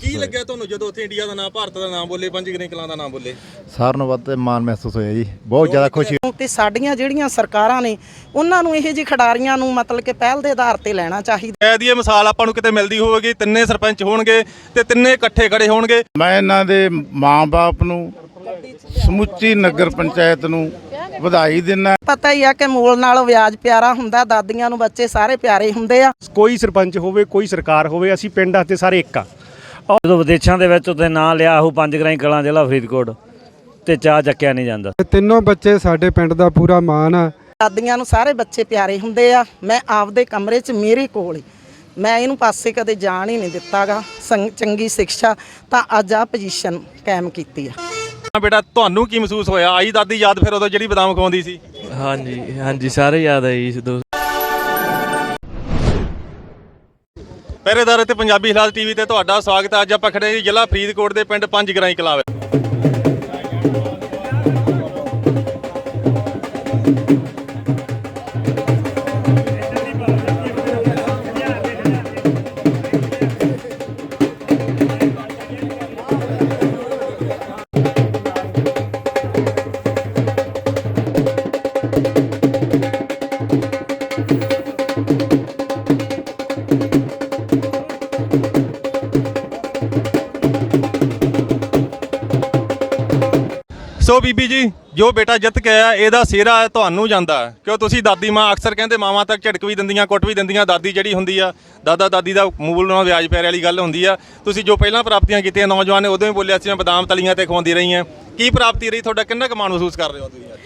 ਕੀ ਲੱਗਿਆ ਤੁਹਾਨੂੰ ਜਦੋਂ ਉੱਥੇ ਇੰਡੀਆ ਦਾ ਨਾਮ ਭਾਰਤ ਦਾ ਨਾਮ ਬੋਲੇ ਪੰਜ ਗਰੇ ਕਲਾਂ ਦਾ ਨਾਮ ਬੋਲੇ? ਸਾਰਿਆਂ ਨੂੰ ਵੱਧ ਮਾਣ ਮਹਿਸੂਸ ਹੋਇਆ ਜੀ। ਬਹੁਤ ਜ਼ਿਆਦਾ ਖੁਸ਼ੀ ਤੇ ਸਾਡੀਆਂ ਜਿਹੜੀਆਂ ਸਰਕਾਰਾਂ ਨੇ ਉਹਨਾਂ ਨੂੰ ਇਹ ਜਿਹੇ ਖਿਡਾਰੀਆਂ ਨੂੰ ਮਤਲਬ ਕਿ ਪਹਿਲ ਦੇ ਆਧਾਰ ਤੇ ਲੈਣਾ ਚਾਹੀਦਾ। ਐ ਦੀ ਇਹ ਮਿਸਾਲ ਆਪਾਂ ਨੂੰ ਕਿਤੇ ਮਿਲਦੀ ਹੋਵੇਗੀ ਤਿੰਨੇ ਸਰਪੰਚ ਹੋਣਗੇ ਤੇ ਤਿੰਨੇ ਇਕੱਠੇ ਖੜੇ ਹੋਣਗੇ। ਮੈਂ ਇਹਨਾਂ ਦੇ ਮਾਂ-ਬਾਪ ਨੂੰ ਸਮੁੱਚੀ ਨਗਰ ਪੰਚਾਇਤ ਨੂੰ ਵਧਾਈ ਦਿੰਦਾ ਪਤਾ ਹੀ ਆ ਕਿ ਮੂਲ ਨਾਲੋਂ ਵਿਆਜ ਪਿਆਰਾ ਹੁੰਦਾ ਦਾਦੀਆਂ ਨੂੰ ਬੱਚੇ ਸਾਰੇ ਪਿਆਰੇ ਹੁੰਦੇ ਆ। ਕੋਈ ਸਰਪੰਚ ਹੋਵੇ ਕੋਈ ਸਰਕਾਰ ਹੋਵੇ ਅਸੀਂ ਪਿੰਡ ਵਾਸਤੇ ਸਾਰੇ ਇੱਕ ਆ। ਜਦੋਂ ਵਿਦੇਸ਼ਾਂ ਦੇ ਵਿੱਚ ਉੱਤੇ ਨਾਂ ਲਿਆ ਉਹ ਪੰਜ ਗਰਾਈ ਕਲਾਂ ਜ਼ਿਲ੍ਹਾ ਫਰੀਦਕੋਟ ਤੇ ਚਾਹ ਚੱਕਿਆ ਨਹੀਂ ਜਾਂਦਾ। ਇਹ ਤਿੰਨੋਂ ਬੱਚੇ ਸਾਡੇ ਪਿੰਡ ਦਾ ਪੂਰਾ ਮਾਣ ਆ। ਦਾਦੀਆਂ ਨੂੰ ਸਾਰੇ ਬੱਚੇ ਪਿਆਰੇ ਹੁੰਦੇ ਆ। ਮੈਂ ਆਪਦੇ ਕਮਰੇ 'ਚ ਮੇਰੇ ਕੋਲ ਹੀ। ਮੈਂ ਇਹਨੂੰ ਪਾਸੇ ਕਦੇ ਜਾਣ ਹੀ ਨਹੀਂ ਦਿੱਤਾਗਾ। ਚੰਗੀ ਸਿੱਖਿਆ ਤਾਂ ਅੱਜ ਆ ਪੋਜੀਸ਼ਨ ਕਾਇਮ ਕੀਤੀ ਆ। ਬੇਟਾ ਤੁਹਾਨੂੰ ਕੀ ਮਹਿਸੂਸ ਹੋਇਆ? ਆਈ ਦਾਦੀ ਯਾਦ ਫਿਰ ਉਦੋਂ ਜਿਹੜੀ ਬਦਾਮ ਖਵਾਉਂਦੀ ਸੀ? ਹਾਂਜੀ ਹਾਂਜੀ ਸਾਰੇ ਯਾਦ ਆਈ ਇਸ ਦੋ ਪਹਿਰੇਦਾਰ ਤੇ ਪੰਜਾਬੀ ਹਾਲਾਤ ਟੀਵੀ ਤੇ ਤੁਹਾਡਾ ਸਵਾਗਤ ਹੈ ਅੱਜ ਆਪਾਂ ਖੜੇ ਹਾਂ ਜੀ ਜ਼ਿਲ੍ਹਾ ਫਰੀਦਕੋਟ ਦੇ ਪਿੰਡ ਪੰਜ ਗਰਾਈ ਕਲਾਂ ਵਿੱਚ। ਸੋ ਬੀਬੀ ਜੀ, ਜੋ ਬੇਟਾ ਜਿੱਤ ਕੇ ਆਇਆ, ਇਹਦਾ ਸਿਹਰਾ ਤੁਹਾਨੂੰ ਜਾਂਦਾ ਹੈ। ਕਿਉਂ ਤੁਸੀਂ ਦਾਦੀ ਮਾਂ ਅਕਸਰ ਕਹਿੰਦੇ ਮਾਵਾਂ ਤੱਕ ਝਟਕ ਵੀ ਦਿੰਦੀਆਂ, ਕੁੱਟ ਵੀ ਦਿੰਦੀਆਂ, ਦਾਦੀ ਜਿਹੜੀ ਹੁੰਦੀ ਆ, ਦਾਦਾ ਦਾਦੀ ਦਾ ਮੂਲ ਨਾਲ ਵਿਆਜ ਪੈਰੇ ਵਾਲੀ ਗੱਲ ਹੁੰਦੀ ਆ ਤੁਸੀਂ ਜੋ ਪਹਿਲਾਂ ਪ੍ਰਾਪਤੀਆਂ ਕੀਤੀਆਂ, ਨੌਜਵਾਨ ਨੇ ਉਦੋਂ ਹੀ ਬੋਲਿਆ ਸੀ, ਮੈਂ ਬਦਾਮ ਤਲੀਆਂ ਤੇ ਖਵਾਉਂਦੀ ਰਹੀ ਹਾਂ ਕੀ ਪ੍ਰਾਪਤੀ ਰਹੀ, ਤੁਹਾਡਾ ਕਿੰਨਾ ਕੁ ਮਾਣ ਮਹਿਸੂਸ ਕਰ ਰਹੇ ਹੋ ਤੁਸੀਂ ਅੱਜ?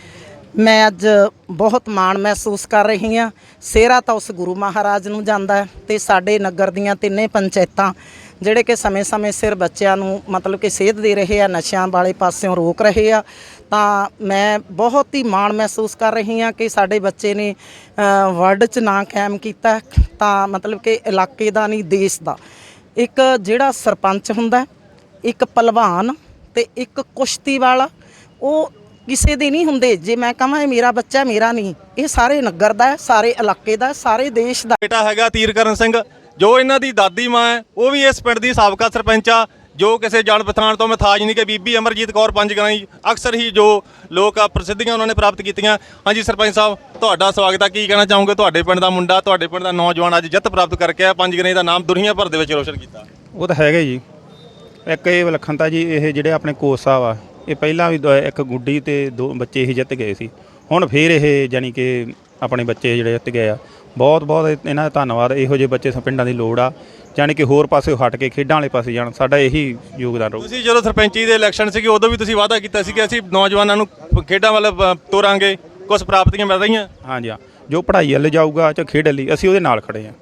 ਮੈਂ ਅੱਜ ਬਹੁਤ ਮਾਣ ਮਹਿਸੂਸ ਕਰ ਰਹੀ ਹਾਂ। ਸੇਰਾ ਤਾਂ ਉਸ ਗੁਰੂ ਮਹਾਰਾਜ ਨੂੰ ਜਾਂਦਾ ਹੈ ਤੇ ਸਾਡੇ ਨਗਰ ਦੀਆਂ ਤਿੰਨੇ ਪੰਚਾਇਤਾਂ ਜਿਹੜੇ ਕਿ ਸਮੇਂ-ਸਮੇਂ ਸਿਰ ਬੱਚਿਆਂ ਨੂੰ ਮਤਲਬ ਕਿ ਸੇਧ ਦੇ ਰਹੇ ਆ, ਨਸ਼ਿਆਂ ਵਾਲੇ ਪਾਸਿਓਂ ਰੋਕ ਰਹੇ ਆ। ਤਾਂ ਮੈਂ ਬਹੁਤ ਹੀ ਮਾਣ ਮਹਿਸੂਸ ਕਰ ਰਹੀ ਹਾਂ ਕਿ ਸਾਡੇ ਬੱਚੇ ਨੇ ਵਰਲਡ 'ਚ ਨਾਂ ਕਾਇਮ ਕੀਤਾ ਤਾਂ ਮਤਲਬ ਕਿ ਇਲਾਕੇ ਦਾ ਨਹੀਂ, ਦੇਸ਼ ਦਾ। ਇੱਕ ਜਿਹੜਾ ਸਰਪੰਚ ਹੁੰਦਾ ਇੱਕ ਪਹਿਲਵਾਨ ਤੇ ਇੱਕ ਕੁਸ਼ਤੀ ਵਾਲਾ, ਉਹ ਕਿਸੇ ਦੇ ਨਹੀਂ ਹੁੰਦੇ। ਜੇ ਮੈਂ ਕਹਾਂ ਇਹ ਮੇਰਾ ਬੱਚਾ ਮੇਰਾ ਨਹੀਂ। ਇਹ ਸਾਰੇ ਨਗਰ ਦਾ ਹੈ ਸਾਰੇ ਇਲਾਕੇ ਦਾ ਸਾਰੇ ਦੇਸ਼ ਦਾ ਬੇਟਾ ਹੈਗਾ ਤੀਰਕਰਨ ਸਿੰਘ ਜੋ ਇਹਨਾਂ ਦੀ ਦਾਦੀ ਮਾਂ ਹੈ ਉਹ ਵੀ ਇਸ ਪਿੰਡ ਦੀ ਸਾਬਕਾ ਸਰਪੰਚ ਆ ਜੋ ਕਿਸੇ ਜਾਣ ਪਛਾਣ ਤੋਂ ਮਥਾਜ ਨਹੀਂ ਕਿ ਬੀਬੀ ਅਮਰਜੀਤ ਕੌਰ ਪੰਜਗਰਾਈ ਅਕਸਰ ਹੀ ਜੋ ਲੋਕ ਆ ਪ੍ਰਸਿੱਧੀਆਂ ਉਹਨਾਂ ਨੇ ਪ੍ਰਾਪਤ ਕੀਤੀਆਂ। ਹਾਂਜੀ ਸਰਪੰਚ ਸਾਹਿਬ ਤੁਹਾਡਾ ਸਵਾਗਤ ਹੈ ਕੀ ਕਹਿਣਾ ਚਾਹੋਗੇ? ਤੁਹਾਡੇ ਪਿੰਡ ਦਾ ਮੁੰਡਾ ਤੁਹਾਡੇ ਪਿੰਡ ਦਾ ਨੌਜਵਾਨ ਅੱਜ ਜਿੱਤ ਪ੍ਰਾਪਤ ਕਰਕੇ ਆ ਪੰਜਗਰਾਈ ਦਾ ਨਾਮ ਦੁਨੀਆ ਭਰ ਦੇ ਵਿੱਚ ਰੋਸ਼ਨ ਕੀਤਾ। ਉਹ ਤਾਂ ਹੈਗਾ ਜੀ। ਇੱਕ ਇਹ ਵਿਲੱਖਣਤਾ ਜੀ ਇਹ ਜਿਹੜੇ ਆਪਣੇ ਕੋਚ ਸਾਹਿਬ ਆ ਇਹ ਪਹਿਲਾਂ ਵੀ ਦ- ਇੱਕ ਗੁੱਡੀ ਤੇ ਦੋ ਬੱਚੇ ਹੀ ਜਿੱਤ ਗਏ ਸੀ। ਹੁਣ ਫੇਰ ਇਹ ਜਾਨੀ ਕਿ ਆਪਣੇ ਬੱਚੇ ਜਿਹੜੇ ਜਿੱਤ ਗਏ ਆ। ਬਹੁਤ ਬਹੁਤ ਇਹਨਾਂ ਦਾ ਧੰਨਵਾਦ। ਇਹੋ ਜਿਹੇ ਬੱਚੇ ਸ- ਪਿੰਡਾਂ ਦੀ ਲੋੜ ਆ। ਜਾਨੀ ਕਿ ਹੋਰ ਪਾਸੇ ਹਟ ਕੇ ਖੇਡਾਂ ਵਾਲੇ ਪਾਸੇ ਜਾਣ। ਸਾਡਾ ਇਹੀ ਯੋਗਦਾਨ ਰਹੂ। ਤੁਸੀਂ ਜਦੋਂ ਸਰਪੰਚੀ ਦੇ ਇਲੈਕਸ਼ਨ ਸੀਗੇ ਉਦੋਂ ਵੀ ਤੁਸੀਂ ਵਾਅਦਾ ਕੀਤਾ ਸੀ ਕਿ ਅਸੀਂ ਨੌਜਵਾਨਾਂ ਨੂੰ ਖੇਡਾਂ ਵੱਲ ਅ, ਤੋਰਾਂਗੇ। ਕੁਝ ਪ੍ਰਾਪਤੀਆਂ ਮਿਲ ਰਹੀਆਂ? ਹਾਂਜੀ ਹਾਂ। ਜੋ ਪੜ੍ਹਾਈ ਵੱਲ ਜਾਊਗਾ ਜਾਂ ਖੇਡ ਲਈ ਅਸੀਂ ਉਹਦੇ ਨਾਲ ਖੜੇ ਆ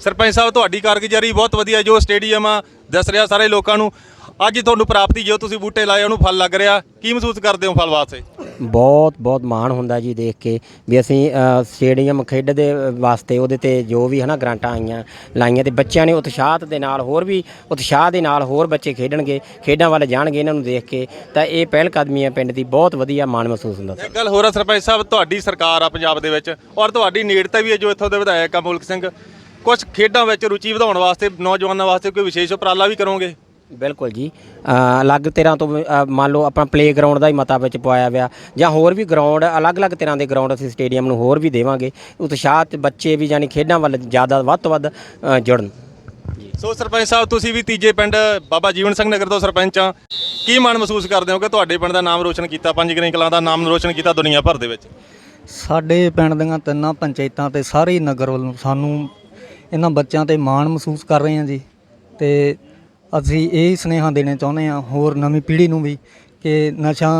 ਸਰਪੰਚ ਸਾਹਿਬ ਤੁਹਾਡੀ ਕਾਰਗੁਜ਼ਾਰੀ ਬਹੁਤ ਵਧੀਆ। ਜੋ ਸਟੇਡੀਅਮ ਆ ਦੱਸ ਰਿਹਾ ਸਾਰੇ ਲੋਕਾਂ ਨੂੰ। ਅੱਜ ਤੁਹਾਨੂੰ ਪ੍ਰਾਪਤੀ ਜੋ ਤੁਸੀਂ ਬੂਟੇ ਲਾਏ ਉਹਨੂੰ ਫਲ ਲੱਗ ਰਿਹਾ। ਕੀ ਮਹਿਸੂਸ ਕਰਦੇ ਹੋ ਫਲ ਵਾਸਤੇ? ਬਹੁਤ ਬਹੁਤ ਮਾਣ ਹੁੰਦਾ ਜੀ ਦੇਖ ਕੇ ਵੀ ਅਸੀਂ ਅ, ਸਟੇਡੀਅਮ ਖੇਡ ਦੇ ਵਾਸਤੇ ਉਹਦੇ ਤੇ ਜੋ ਵੀ ਹਨਾ ਗ੍ਰਾਂਟਾਂ ਆਈਆਂ ਲਾਈਆਂ ਤੇ ਬੱਚਿਆਂ ਨੇ ਉਤਸ਼ਾਹਤ ਦੇ ਨਾਲ ਹੋਰ ਵੀ ਉਤਸ਼ਾਹ ਦੇ ਨਾਲ ਹੋਰ ਬੱਚੇ ਖੇਡਣਗੇ ਖੇਡਾਂ ਵੱਲ ਜਾਣਗੇ ਇਹਨਾਂ ਨੂੰ ਦੇਖ ਕੇ ਤਾਂ ਇਹ ਪਹਿਲ ਕਦਮੀ ਹੈ ਪਿੰਡ ਦੀ ਬਹੁਤ ਵਧੀਆ ਮਾਣ ਮਹਿਸੂਸ ਹੁੰਦਾ ਇੱਕ ਗੱਲ ਹੋਰ ਆ ਸਰਪੰਚ ਸਾਹਿਬ ਤੁਹਾਡੀ ਸਰਕਾਰ ਆ ਪੰਜਾਬ ਦੇ ਵਿੱਚ ਔਰ ਤੁਹਾਡੀ ਨੇੜਤਾ ਵੀ ਹੈ ਜੋ ਇੱਥੋਂ ਦੇ ਵਿਧਾਇਕ ਆ ਮੁਲਕ ਸਿੰਘ। ਕੁਝ ਖੇਡਾਂ ਵਿੱਚ ਰੁਚੀ ਵਧਾਉਣ ਵਾਸਤੇ ਨੌਜਵਾਨਾਂ ਵਾਸਤੇ ਕੋਈ ਵਿਸ਼ੇਸ਼ ਉਪਰਾਲਾ ਵੀ ਕਰੋਗੇ? ਬਿਲਕੁਲ ਜੀ। ਅਲੱਗ ਤਰ੍ਹਾਂ ਤੋਂ ਮੰਨ ਲਓ ਆਪਣਾ ਪਲੇਗਰਾਉਂਡ ਦਾ ਹੀ ਮਤਾ ਵਿੱਚ ਪਵਾਇਆ ਵਿਆ ਜਾਂ ਹੋਰ ਵੀ ਗਰਾਊਂਡ ਅਲੱਗ-ਅਲੱਗ ਤਰ੍ਹਾਂ ਦੇ ਗਰਾਊਂਡ ਅਸੀਂ ਸਟੇਡੀਅਮ ਨੂੰ ਹੋਰ ਵੀ ਦੇਵਾਂਗੇ। ਉਤਸ਼ਾਹ ਤੇ ਬੱਚੇ ਵੀ ਯਾਨੀ ਖੇਡਾਂ ਵੱਲ ਜ਼ਿਆਦਾ ਵੱਧ ਤੋਂ ਵੱਧ ਜੁੜਨ। ਸੋ ਸਰਪੰਚ ਸਾਹਿਬ ਤੁਸੀਂ ਵੀ ਤੀਜੇ ਪਿੰਡ ਬਾਬਾ ਜੀਵਨ ਸਿੰਘ ਨਗਰ ਤੋਂ ਸਰਪੰਚ ਆ। ਕੀ ਮਨ ਮਹਿਸੂਸ ਕਰਦੇ ਹੋ ਕਿ ਤੁਹਾਡੇ ਪਿੰਡ ਦਾ ਨਾਮ ਰੋਸ਼ਨ ਕੀਤਾ ਪੰਜ ਗ੍ਰਹਿ ਕਲਾਂ ਦਾ ਨਾਮ ਰੋਸ਼ਨ ਕੀਤਾ ਦੁਨੀਆ ਭਰ ਦੇ ਵਿੱਚ? ਸਾਡੇ ਪਿੰਡ ਦੀਆਂ ਤਿੰਨਾਂ ਪੰਚਾਇਤਾਂ ਤੇ ਸਾਰੇ ਨਗਰ ਵੱਲੋਂ ਸਾਨੂੰ ਇਹਨਾਂ ਬੱਚਿਆਂ ਤੇ ਮਾਣ ਮਹਿਸੂਸ ਕਰ ਰਹੇ ਹਾਂ ਜੀ। ਤੇ ਅਸੀਂ ਇਹ ਸੁਨੇਹਾ ਦੇਣਾ ਚਾਹੁੰਦੇ ਹਾਂ ਹੋਰ ਨਵੀਂ ਪੀੜ੍ਹੀ ਨੂੰ ਵੀ ਕਿ ਨਸ਼ਾ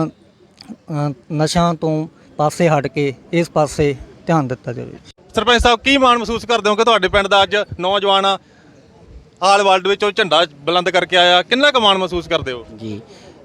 ਨਸ਼ਾ ਤੋਂ ਪਾਸੇ ਹਟ ਕੇ ਇਸ ਪਾਸੇ ਧਿਆਨ ਦਿੱਤਾ ਜਾਵੇ। ਸਰਪੰਚ ਸਾਹਿਬ ਕੀ ਮਾਣ ਮਹਿਸੂਸ ਕਰਦੇ ਹੋ ਕਿ ਤੁਹਾਡੇ ਪਿੰਡ ਦਾ ਅੱਜ ਨੌਜਵਾਨ ਆਲ ਵਰਲਡ ਵਿੱਚ ਉਹ ਝੰਡਾ ਬੁਲੰਦ ਕਰਕੇ ਆਇਆ? ਕਿੰਨਾ ਕੁ ਮਾਣ ਮਹਿਸੂਸ ਕਰਦੇ ਹੋ? ਜੀ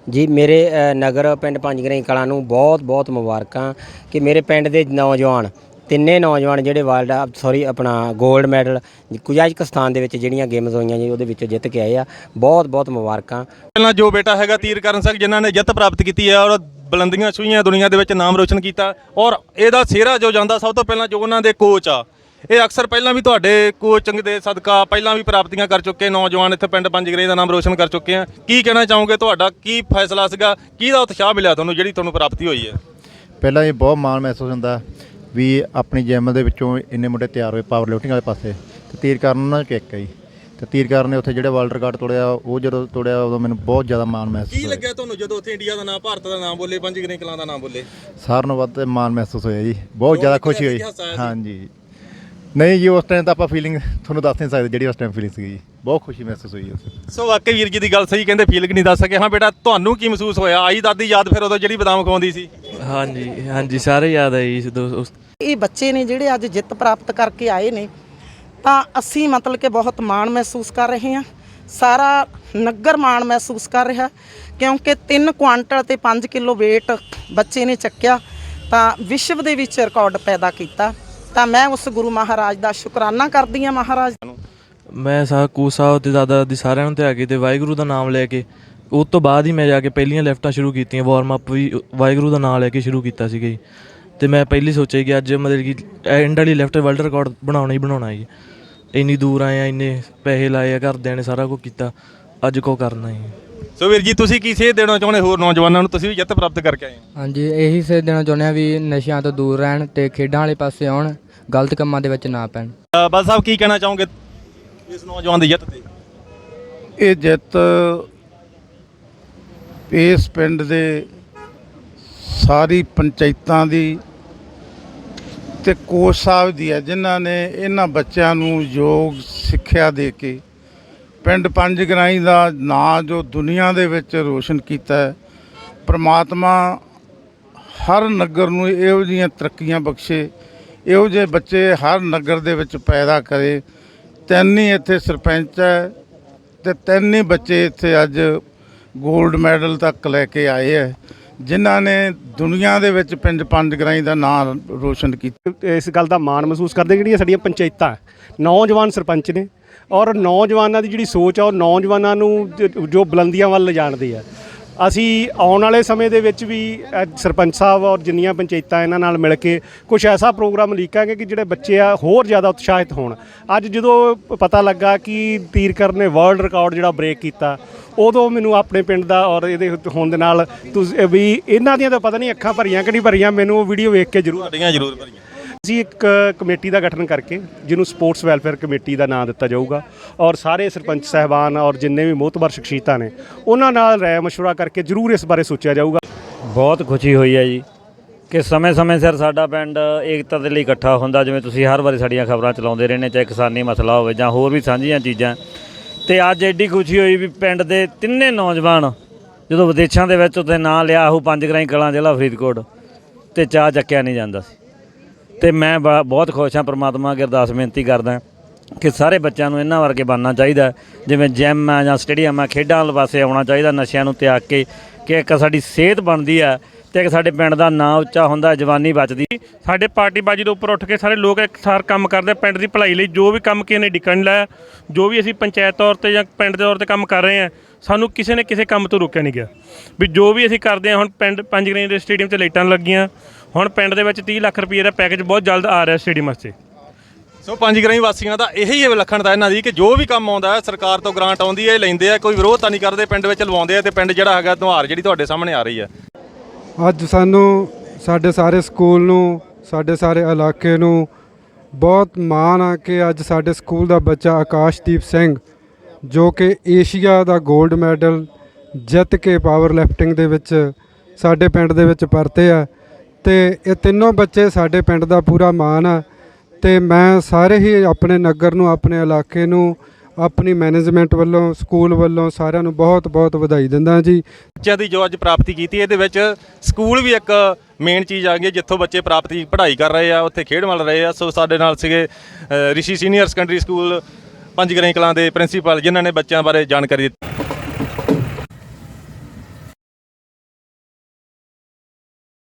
ਜੀ ਮੇਰੇ ਨਗਰ ਪਿੰਡ ਪੰਜਗਰਾਈ ਕਲਾਂ ਨੂੰ ਬਹੁਤ ਬਹੁਤ ਮੁਬਾਰਕਾਂ ਕਿ ਮੇਰੇ ਪਿੰਡ ਦੇ ਨੌਜਵਾਨ ਤਿੰਨੇ ਨੌਜਵਾਨ ਜਿਹੜੇ ਵਰਲਡ ਸੌਰੀ ਆਪਣਾ 골ਡ ਮੈਡਲ ਕੁਜਾਜ਼ਕਸਤਾਨ ਦੇ ਵਿੱਚ ਜਿਹੜੀਆਂ ਗੇਮਸ ਹੋਈਆਂ ਜੀ ਉਹਦੇ ਵਿੱਚੋਂ ਜਿੱਤ ਕੇ ਆਏ ਆ। ਬਹੁਤ ਬਹੁਤ ਮੁਬਾਰਕਾਂ। ਪਹਿਲਾਂ ਜੋ ਬੇਟਾ ਹੈਗਾ ਤੀਰਕਰਨ ਸਿੰਘ ਜਿਨ੍ਹਾਂ ਨੇ ਜਿੱਤ ਪ੍ਰਾਪਤ ਕੀਤੀ ਹੈ ਔਰ ਬੁਲੰਦੀਆਂ ਛੂਈਆਂ ਦੁਨੀਆ ਦੇ ਵਿੱਚ ਨਾਮ ਰੋਸ਼ਨ ਕੀਤਾ ਔਰ ਇਹਦਾ ਸਿਹਰਾ ਜੋ ਜਾਂਦਾ ਸਭ ਤੋਂ ਪਹਿਲਾਂ ਜੋ ਉਹਨਾਂ ਦੇ ਕੋਚ ਆ ਇਹ ਅਕਸਰ ਪਹਿਲਾਂ ਵੀ ਤੁਹਾਡੇ ਕੋਚਿੰਗ ਦੇ ਸਦਕਾ ਪਹਿਲਾਂ ਵੀ ਪ੍ਰਾਪਤੀਆਂ ਕਰ ਚੁੱਕੇ ਨੌਜਵਾਨ ਇੱਥੇ ਪਿੰਡ ਪੰਜਗਰੇ ਦਾ ਨਾਮ ਰੋਸ਼ਨ ਕਰ ਚੁੱਕੇ ਆ। ਕੀ ਕਹਿਣਾ ਚਾਹੋਗੇ ਤੁਹਾਡਾ? ਕੀ ਫੈਸਲਾ ਸੀਗਾ? ਕਿਹਦਾ ਉਤਸ਼ਾਹ ਮਿਲਿਆ ਤੁਹਾਨੂੰ ਜਿਹੜੀ ਤੁਹਾਨੂੰ ਪ੍ਰਾਪਤੀ ਹੋਈ ਹੈ? ਪਹਿਲਾਂ ਇਹ ਬਹੁਤ ਮਾਣ ਮਹਿਸੂਸ ਹੁੰਦਾ। ਵੀ ਆਪਣੀ ਜਿਮ ਦੇ ਵਿੱਚੋਂ ਇੰਨੇ ਮੁੰਡੇ ਤਿਆਰ ਹੋਏ ਪਾਵਰ ਲਿਫਟਿੰਗ ਵਾਲੇ ਪਾਸੇ। ਤੇ ਤੀਰ ਕਰਨ ਉਹਨਾਂ ਚ ਇੱਕ ਹੈ ਜੀ। ਤੇ ਤੀਰ ਕਰਨ ਨੇ ਉੱਥੇ ਜਿਹੜੇ ਵਰਲਡ ਰਿਕਾਰਡ ਤੋੜਿਆ ਉਹ ਜਦੋਂ ਤੋੜਿਆ ਉਦੋਂ ਮੈਨੂੰ ਬਹੁਤ ਜ਼ਿਆਦਾ ਮਾਣ ਮਹਿਸੂਸ ਕੀ ਹੋਇਆ। ਲੱਗਿਆ ਤੁਹਾਨੂੰ ਜਦੋਂ ਉੱਥੇ ਇੰਡੀਆ ਦਾ ਨਾਮ ਭਾਰਤ ਦਾ ਨਾਮ ਬੋਲੇ ਪੰਜਗਰੇ ਕਲਾਂ ਦਾ ਨਾਮ ਬੋਲੇ? ਸਾਰਿਆਂ ਨਾਲੋਂ ਵੱਧ ਮਾਣ ਮਹਿਸੂਸ ਹੋਇਆ ਜੀ। ਬਹੁਤ ਜ਼ਿਆਦਾ ਖੁਸ਼ੀ ਹੋਈ ਹਾਸਾ ਆਇਆ ਸੀ? ਹਾਂਜੀ। ਨਹੀਂ ਜੀ ਉਸ ਟਾਈਮ ਤਾਂ ਆਪਾਂ ਫੀਲਿੰਗ ਤੁਹਾਨੂੰ ਦੱਸ ਨਹੀਂ ਸਕਦੇ ਜਿਹੜੀ ਉਸ ਟਾਈਮ ਫੀਲਿੰਗ ਸੀਗੀ। ਜੀ ਬਹੁਤ ਖੁਸ਼ੀ ਮਹਿਸੂਸ ਹੋਈ ਉਸ ਸੋ ਵਾਕਈ ਵੀਰ ਜੀ ਦੀ ਗੱਲ ਸਹੀ ਕਹਿੰਦੇ ਫੀਲਿੰਗ ਨਹੀਂ ਦੱਸ ਸਕੇ ਹਾਂ ਬੇਟਾ ਤੁਹਾਨੂੰ ਕੀ ਮਹਿਸੂਸ ਹੋਇਆ? ਆਈ ਦਾਦੀ ਯਾਦ ਫਿਰ ਉਦੋਂ ਜਿਹੜੀ ਬਦਾਮ ਖਵਾਉਂਦੀ ਸੀ? ਹਾਂਜੀ ਹਾਂਜੀ ਸਾਰੇ ਯਾਦ ਆ ਜੀ ਦੋ- ਉਸ ਇਹ ਬੱਚੇ ਨੇ ਜਿਹੜੇ ਅੱਜ ਜਿੱਤ ਪ੍ਰਾਪਤ ਕਰਕੇ ਆਏ ਨੇ, ਤਾਂ ਅਸੀਂ ਮਤਲਬ ਕਿ ਬਹੁਤ ਮਾਣ ਮਹਿਸੂਸ ਕਰ ਰਹੇ ਹਾਂ। ਸਾਰਾ ਨਗਰ ਮਾਣ ਮਹਿਸੂਸ ਕਰ ਰਿਹਾ, ਕਿਉਂਕਿ 3 ਕੁਆਂਟਲ ਤੇ 5 ਕਿਲੋ weight ਬੱਚੇ ਨੇ ਚੱਕਿਆ, ਤਾਂ ਵਿਸ਼ਵ ਦੇ ਵਿੱਚ ਰਿਕਾਰਡ ਪੈਦਾ ਕੀਤਾ। ਤਾਂ ਮੈਂ ਉਸ ਗੁਰੂ ਮਹਾਰਾਜ ਦਾ ਸ਼ੁਕਰਾਨਾ ਕਰਦੀ ਹਾਂ ਮਹਾਰਾਜ। ਮੈਂ ਸਾ ਸਾਹਿਬ ਤੇ ਦਾਦਾ ਦੀ ਸਾਰਿਆਂ ਨੂੰ ਧਿਆ ਕੇ ਤੇ ਵਾਹਿਗੁਰੂ ਦਾ ਨਾਮ ਲੈ ਕੇ, ਉਸ ਤੋਂ ਬਾਅਦ ਹੀ ਮੈਂ ਜਾ ਕੇ ਪਹਿਲੀਆਂ ਲੈਫਟਾਂ ਸ਼ੁਰੂ ਕੀਤੀਆਂ ਵਾਰਮ ਅਪ ਵੀ ਵਾਹਿਗੁਰੂ ਦਾ ਨਾਮ ਲੈ ਕੇ ਸ਼ੁਰੂ ਕੀਤਾ ਸੀਗਾ ਜੀ। ਤੇ ਮੈਂ ਪਹਿਲੀ ਸੋਚਿਆ ਕਿ ਅੱਜ ਮਤਲਬ ਕਿ ਐਂਡ ਵਾਲੀ ਲੈਫਟ ਵਰਲਡ ਰਿਕਾਰਡ ਬਣਾਉਣਾ ਹੀ ਬਣਾਉਣਾ ਜੀ ਇੰਨੀ ਦੂਰ ਆਏ ਆ ਇੰਨੇ ਪੈਸੇ ਲਾਏ ਆ ਘਰਦਿਆਂ ਨੇ ਸਾਰਾ ਕੁਝ ਕੀਤਾ ਅੱਜ ਕੋ ਕਰਨਾ ਜੀ ਸੋ ਵੀਰ ਜੀ ਤੁਸੀਂ ਕੀ ਸੇਧ ਦੇਣਾ ਚਾਹੁੰਦੇ ਹੋਰ ਨੌਜਵਾਨਾਂ ਨੂੰ? ਤੁਸੀਂ ਵੀ ਜਿੱਤ ਪ੍ਰਾਪਤ ਕਰਕੇ ਆਏ ਹੋ। ਹਾਂਜੀ ਇਹੀ ਸੇ ਦੇਣਾ ਚਾਹੁੰਦੇ ਆ ਵੀ ਨਸ਼ਿਆਂ ਤੋਂ ਦੂਰ ਰਹਿਣ ਤੇ ਖੇਡਾਂ ਵਾਲੇ ਪਾਸੇ ਆਉਣ ਗਲਤ ਕੰਮਾਂ ਦੇ ਵਿੱਚ ਨਾ ਪੈਣ। ਅ, ਸਾਹਿਬ ਕੀ ਕਹਿਣਾ ਚਾਹੋਗੇ ਇਸ ਨੌਜਵਾਨ ਦੀ ਜਿੱਤ ਤੇ? ਇਹ ਜਿੱਤ ਇਸ ਪਿੰਡ ਦੇ ਸਾਰੀ ਪੰਚਾਇਤਾਂ ਦੀ ਤੇ ਕੋਚ ਸਾਹਿਬ ਦੀ ਹੈ, ਜਿਨ੍ਹਾਂ ਨੇ ਇਹਨਾਂ ਬੱਚਿਆਂ ਨੂੰ ਯੋਗ ਸਿੱਖਿਆ ਦੇ ਕੇ ਪਿੰਡ ਪੰਜ ਗਰਾਈ ਦਾ ਨਾਂ ਜੋ ਦੁਨੀਆ ਦੇ ਵਿੱਚ ਰੋਸ਼ਨ ਕੀਤਾ ਹੈ। ਪ੍ਰਮਾਤਮਾ ਹਰ ਨਗਰ ਨੂੰ ਇਹੋ ਜਿਹੀਆਂ ਤਰੱਕੀਆਂ ਬਖਸ਼ੇ, ਇਹੋ ਜਿਹੇ ਬੱਚੇ ਹਰ ਨਗਰ ਦੇ ਵਿੱਚ ਪੈਦਾ ਕਰੇ। ਤਿੰਨ ਹੀ ਇੱਥੇ ਸਰਪੰਚ ਹੈ ਤੇ ਤਿੰਨ ਹੀ ਬੱਚੇ ਇੱਥੇ ਅੱਜ 골ਡ ਮੈਡਲ ਤੱਕ ਲੈ ਕੇ ਆਏ ਹੈ। ਜਿਨ੍ਹਾਂ ਨੇ ਦੁਨੀਆ ਦੇ ਵਿੱਚ ਪਿੰਡ ਪੰਜ ਗਰਾਈ ਦਾ ਨਾਮ ਰੋਸ਼ਨ ਕੀਤਾ। ਇਸ ਗੱਲ ਦਾ ਮਾਣ ਮਹਿਸੂਸ ਕਰਦੇ ਜਿਹੜੀਆਂ ਸਾਡੀਆਂ ਪੰਚਾਇਤਾਂ ਨੌਜਵਾਨ ਸਰਪੰਚ ਨੇ ਔਰ ਨੌਜਵਾਨਾਂ ਦੀ ਜਿਹੜੀ ਸੋਚ ਆ, ਉਹ ਨੌਜਵਾਨਾਂ ਨੂੰ ਜੋ ਬੁਲੰਦੀਆਂ ਵੱਲ ਲਿਜਾਣਦੀ ਆ। ਅਸੀਂ ਆਉਣ ਵਾਲੇ ਸਮੇਂ ਦੇ ਵਿੱਚ ਵੀ ਸਰਪੰਚ ਸਾਹਿਬ ਔਰ ਜਿੰਨੀਆਂ ਪੰਚਾਇਤਾਂ ਇਹਨਾਂ ਨਾਲ ਮਿਲ ਕੇ ਕੁਝ ਐਸਾ ਪ੍ਰੋਗਰਾਮ ਲਿਖਾਂਗੇ ਕਿ ਜਿਹੜੇ ਬੱਚੇ ਆ, ਹੋਰ ਜ਼ਿਆਦਾ ਉਤਸ਼ਾਹਿਤ ਹੋਣ। ਅੱਜ ਜਦੋਂ ਪਤਾ ਲੱਗਾ ਕਿ ਤੀਰਕਰ ਨੇ ਵਰਲਡ ਰਿਕਾਰਡ ਜਿਹੜਾ ਬ੍ਰੇਕ ਕੀਤਾ ਉਦੋਂ ਮੈਨੂੰ ਆਪਣੇ ਪਿੰਡ ਦਾ ਔਰ ਇਹਦੇ ਹੋਣ ਦੇ ਨਾਲ ਤੁਸੀਂ ਵੀ ਇਹਨਾਂ ਦੀਆਂ ਤਾਂ ਪਤਾ ਨਹੀਂ ਅੱਖਾਂ ਭਰੀਆਂ ਕਿ ਨਹੀਂ ਭਰੀਆਂ ਮੈਨੂੰ ਉਹ ਵੀਡੀਓ ਵੇਖ ਕੇ ਜ਼ਰੂਰ ਤੁਹਾਡੀਆਂ ਜ਼ਰੂਰ ਭਰੀਆਂ। ਅਸੀਂ ਇੱਕ ਕਮੇਟੀ ਦਾ ਗਠਨ ਕਰਕੇ ਜਿਹਨੂੰ ਸਪੋਰਟਸ ਵੈਲਫੇਅਰ ਕਮੇਟੀ ਦਾ ਨਾਮ ਦਿੱਤਾ ਜਾਊਗਾ ਔਰ ਸਾਰੇ ਸਰਪੰਚ ਸਹਿਬਾਨ ਔਰ ਜਿੰਨੇ ਵੀ ਮੋਤਬਰ ਸ਼ਖਸੀਅਤਾਂ ਨੇ ਉਹਨਾਂ ਨਾਲ ਰਾਏ ਮਸ਼ਵਰਾ ਕਰਕੇ ਜ਼ਰੂਰ ਇਸ ਬਾਰੇ ਸੋਚਿਆ ਜਾਊਗਾ। ਬਹੁਤ ਖੁਸ਼ੀ ਹੋਈ ਹੈ ਜੀ ਕਿ ਸਮੇਂ-ਸਮੇਂ ਸਿਰ ਸਾਡਾ ਪਿੰਡ ਏਕਤਾ ਦੇ ਲਈ ਇਕੱਠਾ ਹੁੰਦਾ ਜਿਵੇਂ ਤੁਸੀਂ ਹਰ ਵਾਰੀ ਸਾਡੀਆਂ ਖਬਰਾਂ ਚਲਾਉਂਦੇ ਰਹਿੰਦੇ ਚਾਹੇ ਕਿਸਾਨੀ ਮਸਲਾ ਹੋਵੇ ਜਾਂ ਹੋਰ ਵੀ ਸਾਂਝੀਆਂ ਚੀਜ਼ਾਂ ਤੇ ਅੱਜ ਐਡੀ ਖੁਸ਼ੀ ਹੋਈ ਵੀ ਪਿੰਡ ਦੇ ਤਿੰਨੇ ਨੌਜਵਾਨ ਜਦੋਂ ਵਿਦੇਸ਼ਾਂ ਦੇ ਵਿੱਚ ਉੱਥੇ ਨਾਂ ਲਿਆ ਉਹ ਪੰਜ ਗ੍ਰਾਈ ਕਲਾਂ ਜ਼ਿਲ੍ਹਾ ਫਰੀਦਕੋਟ ਤੇ ਚਾਹ ਚੱਕਿਆ ਨਹੀਂ ਜਾਂਦਾ ਸੀ। ਤੇ ਮੈਂ ਬ- ਬਹੁਤ ਖੁਸ਼ ਹਾਂ, ਪ੍ਰਮਾਤਮਾ ਅੱਗੇ ਅਰਦਾਸ ਬੇਨਤੀ ਕਰਦਾ ਕਿ ਸਾਰੇ ਬੱਚਿਆਂ ਨੂੰ ਇਹਨਾਂ ਵਰਗੇ ਬਣਨਾ ਚਾਹੀਦਾ ਜਿਵੇਂ ਜਿਮ ਆ ਜਾਂ ਸਟੇਡੀਅਮ ਆ, ਖੇਡਾਂ ਵਾਲੇ ਪਾਸੇ ਆਉਣਾ ਚਾਹੀਦਾ ਨਸ਼ਿਆਂ ਨੂੰ ਤਿਆਗ ਕੇ ਕਿ ਇੱਕ ਸਾਡੀ ਸਿਹਤ ਬਣਦੀ ਆ ਤੇ ਇੱਕ ਸਾਡੇ ਪਿੰਡ ਦਾ ਨਾਂ ਉੱਚਾ ਹੁੰਦਾ, ਜਵਾਨੀ ਬਚਦੀ। ਸਾਡੇ ਪਾਰਟੀ ਬਾਜੀ ਦੇ ਉੱਪਰ ਉੱਠ ਕੇ ਸਾਰੇ ਲੋਕ ਇੱਕ ਸਾਰ ਕੰਮ ਕਰਦੇ, ਪਿੰਡ ਦੀ ਭਲਾਈ ਲਈ ਜੋ ਵੀ ਕੰਮ ਕਿਸੇ ਨੇ ਡਿੱਕਣ ਲਾਇਆ, ਜੋ ਵੀ ਅਸੀਂ ਪੰਚਾਇਤ ਤੌਰ ਤੇ ਜਾਂ ਪਿੰਡ ਦੇ ਤੌਰ ਤੇ ਕੰਮ ਕਰ ਰਹੇ ਆ ਸਾਨੂੰ ਕਿਸੇ ਨੇ ਕਿਸੇ ਕੰਮ ਤੋਂ ਰੋਕਿਆ ਨਹੀਂ ਗਿਆ। ਵੀ ਜੋ ਵੀ ਅਸੀਂ ਕਰਦੇ ਆ ਹੁਣ ਪਿੰਡ ਪੰਜ ਗ੍ਰੇਨ ਦੇ ਸਟੇਡੀਅਮ 'ਚ ਲਾਈਟਾਂ ਲੱਗੀਆਂ, ਹੁਣ ਪਿੰਡ ਦੇ ਵਿੱਚ 30 ਲੱਖ ਰੁਪਏ ਦਾ ਪੈਕੇਜ ਬਹੁਤ ਜਲਦ ਆ ਰਿਹਾ ਸਟੇਡੀਅਮ ਵਾਸਤੇ। ਸੋ ਪੰਜ ਗ੍ਰਾਈ ਵਾਸੀਆਂ ਦਾ ਇਹੀ ਹੈ ਵਿਲੱਖਣਤਾ ਇਹਨਾਂ ਦੀ ਕਿ ਜੋ ਵੀ ਕੰਮ ਆਉਂਦਾ ਹੈ ਸਰਕਾਰ ਤੋਂ ਗ੍ਰਾਂਟ ਆਉਂਦੀ ਹੈ ਇਹ ਲੈਂਦੇ ਆ, ਕੋਈ ਵਿਰੋਧ ਤਾਂ ਨਹੀਂ ਕਰਦੇ, ਪਿੰਡ ਵਿੱਚ ਲਵਾਉਂਦੇ ਆ ਤੇ ਪਿੰਡ ਜਿਹੜਾ ਹੈਗਾ ਧੁਆਰ ਜਿਹੜੀ ਤੁਹਾਡੇ ਸਾਹਮਣੇ ਆ ਰਹੀ ਹੈ। ਅੱਜ ਸਾਨੂੰ ਸਾਡੇ ਸਾਰੇ ਸਕੂਲ ਨੂੰ, ਸਾਡੇ ਸਾਰੇ ਇਲਾਕੇ ਨੂੰ ਬਹੁਤ ਮਾਣ ਆ ਕਿ ਅੱਜ ਸਾਡੇ ਸਕੂਲ ਦਾ ਬੱਚਾ ਆਕਾਸ਼ਦੀਪ ਸਿੰਘ, ਜੋ ਕਿ ਏਸ਼ੀਆ ਦਾ 골ਡ ਮੈਡਲ ਜਿੱਤ ਕੇ ਪਾਵਰ ਲਿਫਟਿੰਗ ਦੇ ਵਿੱਚ ਸਾਡੇ ਪਿੰਡ ਦੇ ਵਿੱਚ ਪਰਤੇ ਆ। ਤੇ ਇਹ ਤਿੰਨੋਂ ਬੱਚੇ ਸਾਡੇ ਪਿੰਡ ਦਾ ਪੂਰਾ ਮਾਣ ਆ। ਤੇ ਮੈਂ ਸਾਰੇ ਹੀ ਆਪਣੇ ਨਗਰ ਨੂੰ, ਆਪਣੇ ਇਲਾਕੇ ਨੂੰ ਆਪਣੀ ਮੈਨੇਜਮੈਂਟ ਵੱਲੋਂ ਸਕੂਲ ਵੱਲੋਂ ਸਾਰਿਆਂ ਨੂੰ ਬਹੁਤ ਬਹੁਤ ਵਧਾਈ ਦਿੰਦਾ ਜੀ। ਬੱਚਿਆਂ ਦੀ ਜੋ ਅੱਜ ਪ੍ਰਾਪਤੀ ਕੀਤੀ ਇਹਦੇ ਵਿੱਚ ਸਕੂਲ ਵੀ ਇੱਕ ਮੇਨ ਚੀਜ਼ ਆ ਗਈ ਜਿੱਥੋਂ ਬੱਚੇ ਪ੍ਰਾਪਤੀ ਪੜ੍ਹਾਈ ਕਰ ਰਹੇ ਆ, ਉੱਥੇ ਖੇਡ ਮਲ ਰਹੇ ਆ। ਸੋ ਸਾਡੇ ਨਾਲ ਸੀਗੇ ਰਿਸ਼ੀ ਸੀਨੀਅਰ ਸੈਕੰਡਰੀ ਸਕੂਲ ਪੰਜ ਗਰਾਈ ਕਲਾਂ ਦੇ ਪ੍ਰਿੰਸੀਪਲ ਜਿਨ੍ਹਾਂ ਨੇ ਬੱਚਿਆਂ ਬਾਰੇ ਜਾਣਕਾਰੀ ਦਿੱਤੀ।